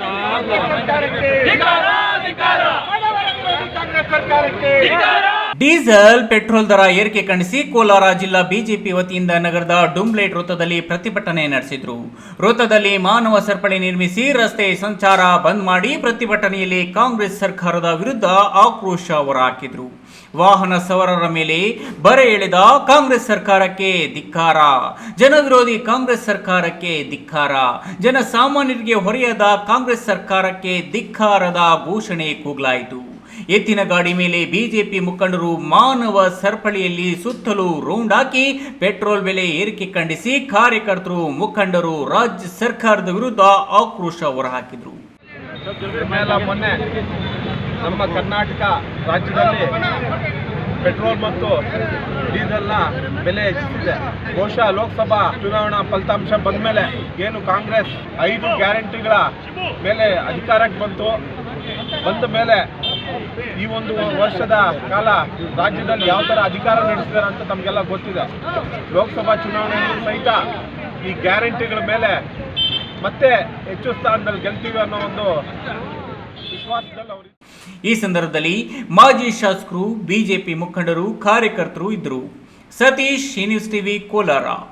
ಸರ್ಕಾರಕ್ಕೆ. ಬಡವರ ವಿರೋಧಿ ಸರ್ಕಾರಕ್ಕೆ. ಡೀಸೆಲ್, ಪೆಟ್ರೋಲ್ ದರ ಏರಿಕೆ ಖಂಡಿಸಿ ಕೋಲಾರ ಜಿಲ್ಲಾ ಬಿಜೆಪಿ ವತಿಯಿಂದ ನಗರದ ಡುಂಬ್ಲೇಟ್ ವೃತ್ತದಲ್ಲಿ ಪ್ರತಿಭಟನೆ ನಡೆಸಿದ್ರು. ವೃತ್ತದಲ್ಲಿ ಮಾನವ ಸರಪಳಿ ನಿರ್ಮಿಸಿ ರಸ್ತೆ ಸಂಚಾರ ಬಂದ್ ಮಾಡಿ ಪ್ರತಿಭಟನೆಯಲ್ಲಿ ಕಾಂಗ್ರೆಸ್ ಸರ್ಕಾರದ ವಿರುದ್ಧ ಆಕ್ರೋಶ ಹೊರಹಾಕಿದ್ರು ವಾಹನ ಸವಾರರ ಮೇಲೆ ಬರೆ ಎಳೆದ ಕಾಂಗ್ರೆಸ್ ಸರ್ಕಾರಕ್ಕೆ ಧಿಕ್ಕಾರ. ಜನವಿರೋಧಿ ಕಾಂಗ್ರೆಸ್ ಸರ್ಕಾರಕ್ಕೆ ಧಿಕ್ಕಾರ. ಜನಸಾಮಾನ್ಯರಿಗೆ ಹೊರೆಯದ ಕಾಂಗ್ರೆಸ್ ಸರ್ಕಾರಕ್ಕೆ ಧಿಕ್ಕಾರದ ಘೋಷಣೆ ಕೂಗಲಾಯಿತು. ಎತ್ತಿನ ಗಾಡಿ ಮೇಲೆ ಬಿಜೆಪಿ ಮುಖಂಡರು ಮಾನವ ಸರಪಳಿಯಲ್ಲಿ ಸುತ್ತಲೂ ರೌಂಡ್ ಹಾಕಿ ಪೆಟ್ರೋಲ್ ಬೆಲೆ ಏರಿಕೆ ಖಂಡಿಸಿ ಕಾರ್ಯಕರ್ತರು, ಮುಖಂಡರು, ರಾಜ್ಯ ಸರ್ಕಾರದ ವಿರುದ್ಧ ಆಕ್ರೋಶ ಹೊರಹಾಕಿದರು. ನಮ್ಮ ಕರ್ನಾಟಕ ರಾಜ್ಯದಲ್ಲಿ ಪೆಟ್ರೋಲ್ ಮತ್ತು ಡೀಸೆಲ್ನ ಬೆಲೆ ಹೆಚ್ಚಿಸಿದೆ ಬಹುಶಃ ಲೋಕಸಭಾ ಚುನಾವಣಾ ಫಲಿತಾಂಶ ಬಂದ ಮೇಲೆ ಏನು ಕಾಂಗ್ರೆಸ್ ಐದು ಗ್ಯಾರಂಟಿಗಳ ಮೇಲೆ ಅಧಿಕಾರಕ್ಕೆ ಬಂತು, ಬಂದ ಮೇಲೆ ಈ ಒಂದು ವರ್ಷದ ಕಾಲ ರಾಜ್ಯದಲ್ಲಿ ಯಾವ ಥರ ಅಧಿಕಾರ ನಡೆಸಿದ್ದಾರೆ ಅಂತ ತಮಗೆಲ್ಲ ಗೊತ್ತಿದೆ. ಲೋಕಸಭಾ ಚುನಾವಣೆಯಲ್ಲಿ ಸಹಿತ ಈ ಗ್ಯಾರಂಟಿಗಳ ಮೇಲೆ ಮತ್ತೆ ಹೆಚ್ಚು ಸ್ಥಾನದಲ್ಲಿ ಗೆಲ್ತೀವಿ ಅನ್ನೋ ಒಂದು ವಿಶ್ವಾಸದಲ್ಲಿ ಅವರು ಈ ಸಂದರ್ಭದಲ್ಲಿ ಮಾಜಿ ಶಾಸಕರು, ಬಿಜೆಪಿ ಮುಖಂಡರು, ಕಾರ್ಯಕರ್ತರು ಇದ್ದರು. Satish news TV, Kolar.